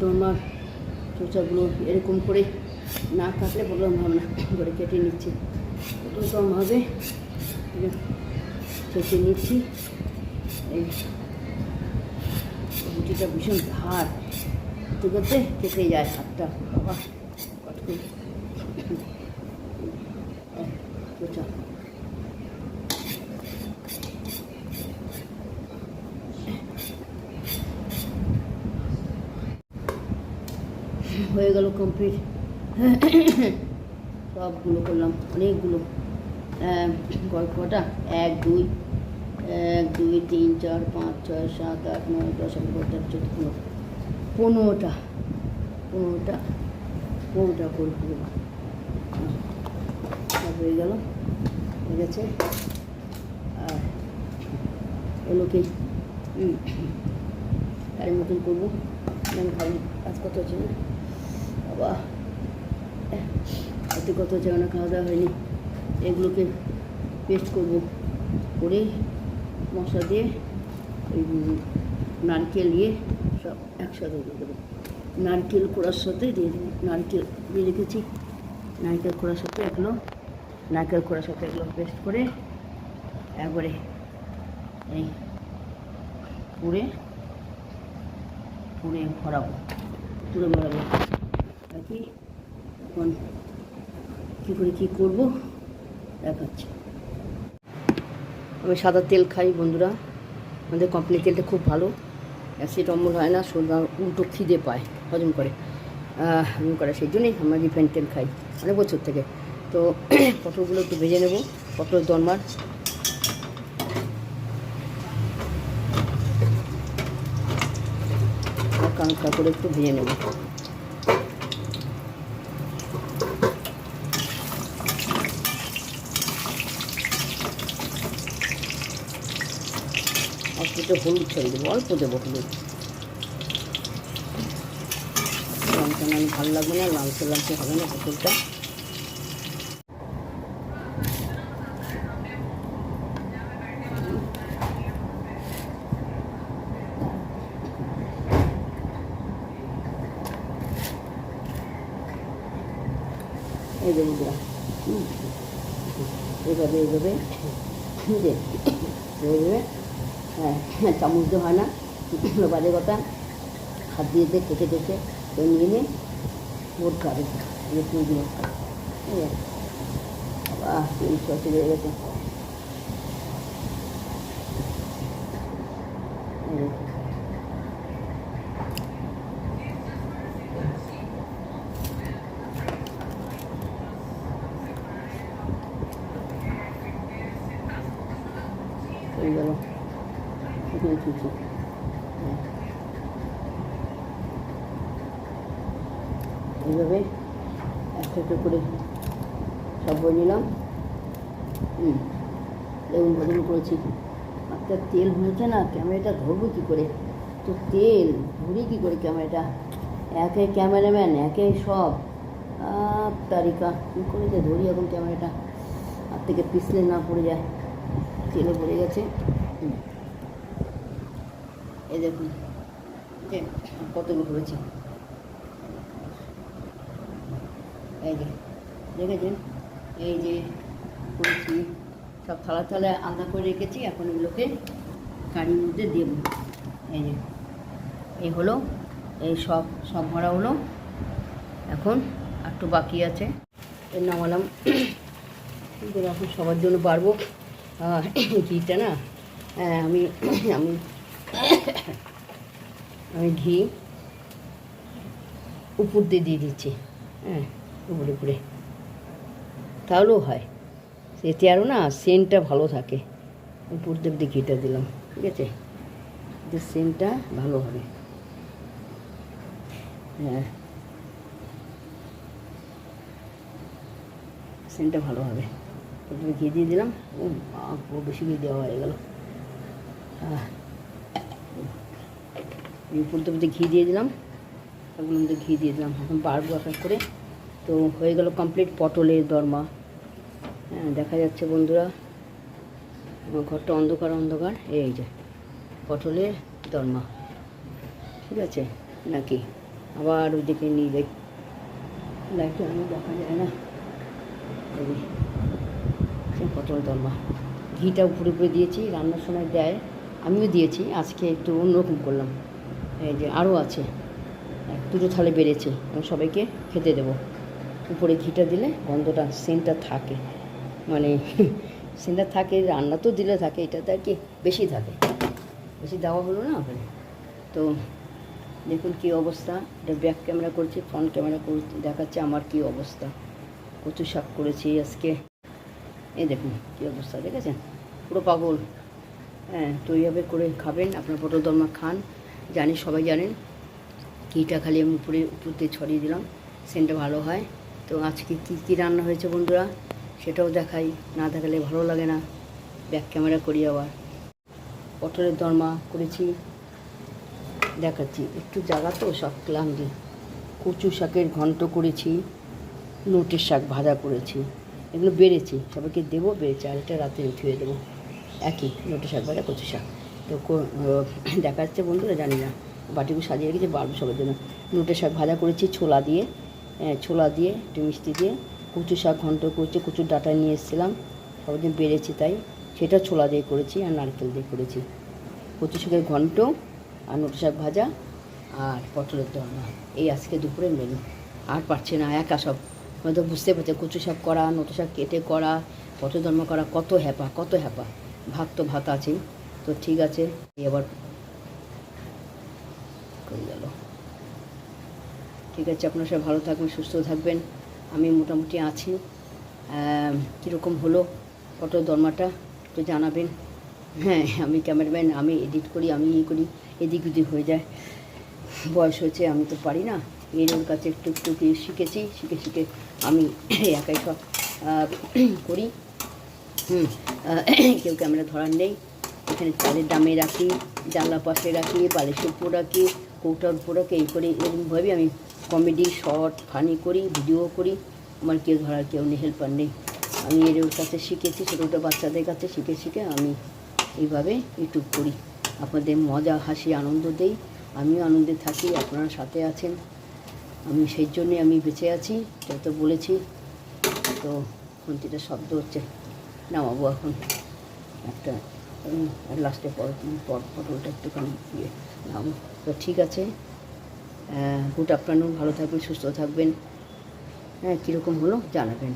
দরমার চোচাগুলো এরকম করে না কাটলে বললাম হবে না করে কেটে নিচ্ছি। তো কম হবে কেটে নিচ্ছি। এই রুটিটা ভীষণ করতে কেটে যায় হাতটা। বাবা, কত করে। হয়ে গেল কমপ্লিট সবগুলো করলাম অনেকগুলো। গল্পটা এক দুই। এক দুই তিন চার পাঁচ ছয় সাত আট নয় দশ এগারো বারো তেরো চোদ্দ পনেরো। পনেরোটা। পনেরোটা। পনেরোটা করে ফেলব হয়ে গেল। হয়ে গেছে। আর হুম, গাড়ির মতন করব। খালি কাজ করতে হচ্ছে না। বাবা। এত কত হচ্ছে খাওয়া দাওয়া হয়নি। এগুলোকে পেস্ট করব। করে মশলা দিয়ে ওই নারকেল দিয়ে সব একসাথে দিয়ে দেবো। নারকেল কোড়ার সাথে দিয়ে দেবো। নারকেল দিয়ে রেখেছি। নারকেল কোড়ার সাথে এগুলো নারকেল কোড়ার সাথে এগুলো পেস্ট করে একবারে এই পুড়ে পুড়ে ভরাবো। পুড়ে ভরাবো। বাকি এখন কী করে কী করব দেখাচ্ছি। আমি সাদা তেল খাই বন্ধুরা। আমাদের কোম্পানি তেলটা খুব ভালো। অ্যাসিড অম্বল হয় না সোজা উল্টো খিদে পায়, হজম করে। হজম করে, সেই জন্যই আমরা রিফাইন তেল খাই অনেক বছর থেকে। তো পটলগুলো একটু ভেজে নেব, পটল দরমার। হালকা করে একটু ভেজে নেব। অল্প একটু হলুদ ছেড়ে দেবো অল্প দেবো হলুদ। রঙটা না ভালো লাগবে না লালচে লালচে হবে না পটলটা এই যে বন্ধুরা হুম। এইভাবে হ্যাঁ হ্যাঁ, চামচ দিয়ে হয় না। বাজে কথা। হাত দিয়ে দিয়ে কেটে কেটে তো নিয়ে নিয়ে ভোট খাবে রসুনগুলো বাহ তিন ছশো বেড়ে গেছে। এই যে। হয়ে গেল। শুকনো হ্যাঁ। এইভাবে একটা একটা করে সব বই নিলাম। হুম লেবুন ভজন করেছি। একটা তেল হয়েছে না, ক্যামেরাটা ধরবো কী করে? তো তেল ধরি কী করে ক্যামেরাটা? একে ক্যামেরাম্যান, একে সব। আপ তারিকা, কী করে যে ধরি এখন ক্যামেরাটা? হাত থেকে পিছলে না পড়ে যায়। তেলে পড়ে গেছে। হুম। এই দেখুন যে কতগুলো করেছি এই যে দেখেছেন? এই যে করেছি সব থালা থালা আলাদা করে রেখেছি এখন এগুলোকে গাড়ির মধ্যে দেব। এই যে এই হলো এই সব সব ভরা হলো। এখন একটু বাকি আছে। এর নামালাম এখন সবার জন্য পারব। ঘিটা না হ্যাঁ, আমি আমি আমি ঘি, উপর দিয়ে দিয়ে দিচ্ছি হ্যাঁ উপরে উপরে। তাহলেও হয়। এতে আরও না সেন্টটা ভালো থাকে। উপর দিয়ে দিয়ে ঘিটা দিলাম, ঠিক আছে? এতে সেন্টটা ভালো হবে। হ্যাঁ। সেন্টটা ভালো হবে। প্রথমে ঘি দিয়ে দিলাম। ও বেশি ঘি দেওয়া হয়ে গেল। আহ। এই উপর থেকে ঘি দিয়ে দিলাম। ওগুলোর মধ্যে ঘি দিয়ে দিলাম। এখন বাড়বো এক করে। তো হয়ে গেল কমপ্লিট পটলের দরমা। হ্যাঁ দেখা যাচ্ছে বন্ধুরা। ঘরটা অন্ধকার অন্ধকার। এই যে, পটলের দরমা। ঠিক আছে? নাকি? আবার ওইদিকে নিয়ে যাই। লাইটটা আমি দেখা যায় না। পটল দরমা। ঘিটা উপরে উপরে দিয়েছি। রান্নার সময় দেয়। আমিও দিয়েছি, আজকে একটু অন্যরকম করলাম। এই যে আরও আছে দুটো থালে বেড়েছে, আমি সবাইকে খেতে দেবো। উপরে ঘিটা দিলে গন্ধটা, সেন্টটা থাকে। মানে সেন্টটা থাকে, রান্না তো দিলে থাকে, এটাতে আর কি বেশি থাকে। বেশি দেওয়া হলো না ওখানে। তো দেখুন কী অবস্থা, এটা ব্যাক ক্যামেরা করছি, ফ্রন্ট ক্যামেরা দেখাচ্ছে আমার কী অবস্থা। কচু শাক করেছি আজকে। এই দেখুন কী অবস্থা, দেখেছেন? পুরো পাগল। হ্যাঁ তো এইভাবে করে খাবেন। আপনার পটল দরমা খান। জানি সবাই জানেন, ঘিটা খালি আমি উপরে, উপর দিয়ে ছড়িয়ে দিলাম। সেন্টটা ভালো হয়। তো আজকে কী কী রান্না হয়েছে বন্ধুরা, সেটাও দেখাই। না দেখালে ভালো লাগে না। ব্যাক ক্যামেরা করি আবার। পটলের দরমা করেছি। দেখাচ্ছি। একটু জায়গা তো সব ক্লান্তি। কচু শাকের ঘন্ট করেছি। নোটের শাক ভাজা করেছি। এগুলো বেড়েছি। সবাইকে দেবো, বেড়েছি। আর এটা রাতে উঠিয়ে দেবো। একই নোটের শাক ভাজা কচু শাক। তো দেখা যাচ্ছে বন্ধুরা জানি না। বাটিগুলো সাজিয়ে রেখেছি বাড়বো সবার জন্য। নোটের শাক ভাজা করেছি ছোলা দিয়ে। হ্যাঁ, ছোলা দিয়ে একটু মিষ্টি দিয়ে। কচু শাক ঘন্ট করেছি কচুর ডাটা নিয়ে এসেছিলাম। সবার জন্য বেড়েছি তাই। সেটা ছোলা দিয়ে করেছি আর নারকেল দিয়ে করেছি। কচু শাকের ঘন্ট আর নোট শাক ভাজা আর পটলের দরমা এই আজকে দুপুরে মেনু আর পারছে না একা সব। হয়তো বুঝতে পারছে কচু শাক করা নোটো শাক কেটে করা পটল দরমা করা কত হ্যাপা কত হ্যাপা। ভাত তো ভাত আছেই। তো ঠিক আছে আবার করে গেল। ঠিক আছে, আপনারা সবাই ভালো থাকবেন, সুস্থ থাকবেন। আমি মোটামুটি আছি। কীরকম হলো পটল দরমাটা, একটু জানাবেন। হ্যাঁ আমি ক্যামেরাম্যান, আমি এডিট করি, আমি ইয়ে করি, এদিক ওদিক হয়ে যায়। বয়স হয়েছে, আমি তো পারি না। এর ওর কাছে একটু একটু শিখেছি, শিখে শিখে আমি একাই সব করি। হুম কেউ ক্যামেরা ধরার নেই। এখানে চালের দামে রাখি, জানলা পাশে রাখি বালিশের উপর রাখি, কৌটার উপর রাখি, এই করে এরকমভাবে আমি কমেডি শর্ট ফানি করি ভিডিও করি। আমার কেউ ধরার কেউ নেই হেল্পার নেই। আমি এর ওর কাছে শিখেছি ছোটো ছোটো বাচ্চাদের কাছে শিখে শিখে আমি এইভাবে ইউটিউব করি। আপনাদের মজা, হাসি, আনন্দ দেই। আমিও আনন্দে থাকি, আপনারা সাথে আছেন। আমি সেই জন্যে আমি বেঁচে আছি সেটা তো বলেছি। তো, খুন্তিটা শব্দ হচ্ছে। নামাবো এখন একটা লাস্টে পর পর, পটলটা একটুখানি ইয়ে নামাবো তো ঠিক আছে গুড আফটারনুন ভালো থাকবেন, সুস্থ থাকবেন। হ্যাঁ কীরকম হলো জানাবেন।